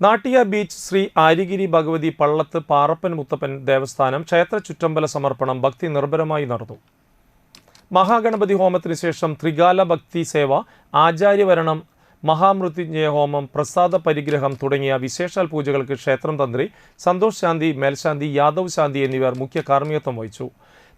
നാട്ടിയ beach Shri Arigiri Bhagavathi Pallath Parappan Muthappan ദേവസ്ഥാനം ക്ഷേത്ര ചുറ്റമ്പല സമർപ്പണം ഭക്തി നിർഭരമായി നടന്നു. മഹാഗണപതി ഹോമത്തിന് ശേഷം ത്രികാല ഭക്തി സേവ ആചാര്യവരണം മഹാമൃത്യുഞ്ജയ ഹോമം പ്രസാദ പരിഗ്രഹം തുടങ്ങിയ വിശേഷാൽ പൂജകൾക്ക് ക്ഷേത്രം തന്ത്രി സന്തോഷ് ശാന്തി മേൽശാന്തി യാദവ് ശാന്തി എന്നിവർ മുഖ്യ കാർമ്മികത്വം വഹിച്ചു.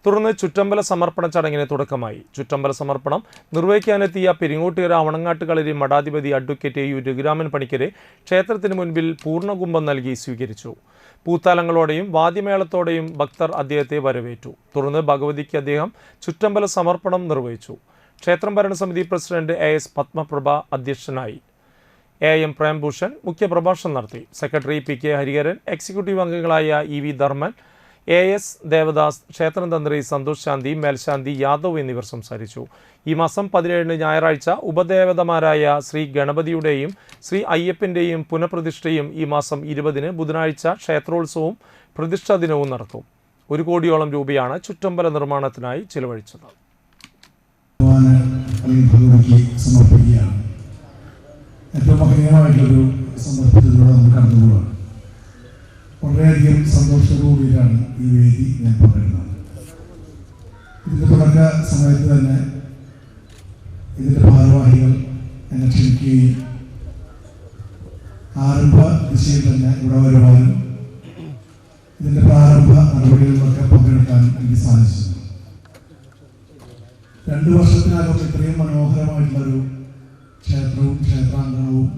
തുടർന്ന് ചുറ്റമ്പല സമർപ്പണ ചടങ്ങിന് തുടക്കമായി. ചുറ്റമ്പല സമർപ്പണം നിർവഹിക്കാനെത്തിയ പെരിങ്ങോട്ടുകര അവണങ്ങാട്ടുകളരി മഠാധിപതി അഡ്വക്കേറ്റ് യു രഘുരാമൻ പണിക്കരെ ക്ഷേത്രത്തിന് മുൻപിൽ പൂർണകുംഭം നൽകി സ്വീകരിച്ചു. പൂത്താലങ്ങളോടെയും വാദ്യമേളത്തോടെയും ഭക്തർ അദ്ദേഹത്തെ വരവേറ്റു. തുടർന്ന് ഭഗവതിക്ക് അദ്ദേഹം ചുറ്റമ്പല സമർപ്പണം നിർവഹിച്ചു. ക്ഷേത്രം ഭരണസമിതി പ്രസിഡന്റ് എ എസ് പത്മപ്രഭ അധ്യക്ഷനായി. എ എം പ്രേംഭൂഷൺ മുഖ്യപ്രഭാഷണം നടത്തി. Secretary P K Hariharan executive അംഗങ്ങളായ E V Dharman A S Devadas ക്ഷേത്രം തന്ത്രി സന്തോഷ് ശാന്തി മേൽശാന്തി യാദവ് എന്നിവർ സംസാരിച്ചു. ഈ മാസം പതിനേഴിന് ഞായറാഴ്ച ഉപദേവതമാരായ ശ്രീ ഗണപതിയുടെയും ശ്രീ അയ്യപ്പന്റെയും പുനഃപ്രതിഷ്ഠയും ഈ മാസം ഇരുപതിന് ബുധനാഴ്ച ക്ഷേത്രോത്സവവും പ്രതിഷ്ഠാ ദിനവും നടത്തും. ഒരു കോടിയോളം രൂപയാണ് ചുറ്റമ്പല നിർമ്മാണത്തിനായി ചിലവഴിച്ചത്. ഏറ്റവും മഹനീയമായിട്ടുള്ളൊരു സമർപ്പിച്ചതിലൂടെ നമ്മൾ കടന്നുപോവാണ് വളരെയധികം സന്തോഷത്തോടുകൂടിയിട്ടാണ് ഈ വേദി ഞാൻ പറയുന്നത് ഇതിന്റെ തുടക്ക സമയത്ത് തന്നെ ഇതിന്റെ ഭാരവാഹികൾ എന്നെ ക്ഷണിക്കുകയും ആരംഭ ദിശയിൽ തന്നെ ഇവിടെ വരുവാനും ഇതിന്റെ പ്രാരംഭ നടപടികളിലൊക്കെ പങ്കെടുക്കാനും എനിക്ക് സാധിച്ചു. രണ്ടു വർഷത്തിനകം ഇത്രയും മനോഹരമായിട്ടുള്ളൊരു ക്ഷേത്രവും ക്ഷേത്രാങ്കണവും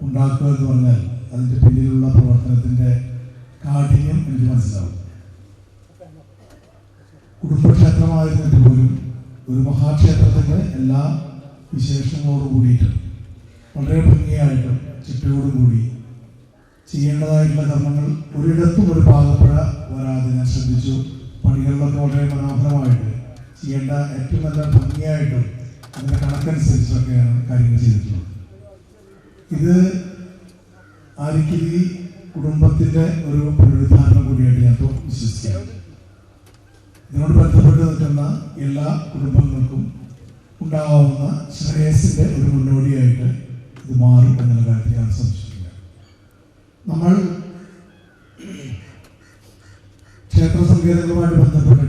ഉണ്ടാക്കുക എന്ന് പറഞ്ഞാൽ അതിന്റെ പിന്നിലുള്ള മനസ്സിലാവും. കുടുംബക്ഷേത്രമായിരുന്നിട്ട് പോലും ഒരു മഹാക്ഷേത്രത്തിന്റെ എല്ലാ വിശേഷങ്ങളോടും കൂടിയിട്ട് വളരെ ഭംഗിയായിട്ട് ചുറ്റോടും കൂടി ചെയ്യേണ്ടതായിട്ടുള്ള കർമ്മങ്ങൾ ഒരിടത്തും ഒരു പാകപ്പുഴ വരാതെ ഞാൻ ശ്രദ്ധിച്ചു. പണികളിലൊക്കെ വളരെ മനോഹരമായിട്ട് ചെയ്യേണ്ട ഏറ്റവും നല്ല ഭംഗിയായിട്ടും അതിന്റെ കണക്കനുസരിച്ചൊക്കെയാണ് കാര്യങ്ങൾ ചെയ്തിട്ടുള്ളത്. ഇത് ആരിക്കിരി കുടുംബത്തിന്റെ ഒരു പുനരുദ്ധാരണം കൂടിയായിട്ട് ഞാൻ വിശ്വസിക്കുകയാണ് ഇതിനോട് ബന്ധപ്പെട്ട് നിൽക്കുന്ന എല്ലാ കുടുംബങ്ങൾക്കും ഉണ്ടാവുന്ന ശ്രേയസിന്റെ ഒരു മുന്നോടിയായിട്ട് ഇത് മാറും എന്നുള്ള കാര്യത്തിൽ ഞാൻ സംശയിക്കുക നമ്മൾ ക്ഷേത്ര സങ്കേതങ്ങളുമായിട്ട് ബന്ധപ്പെട്ട്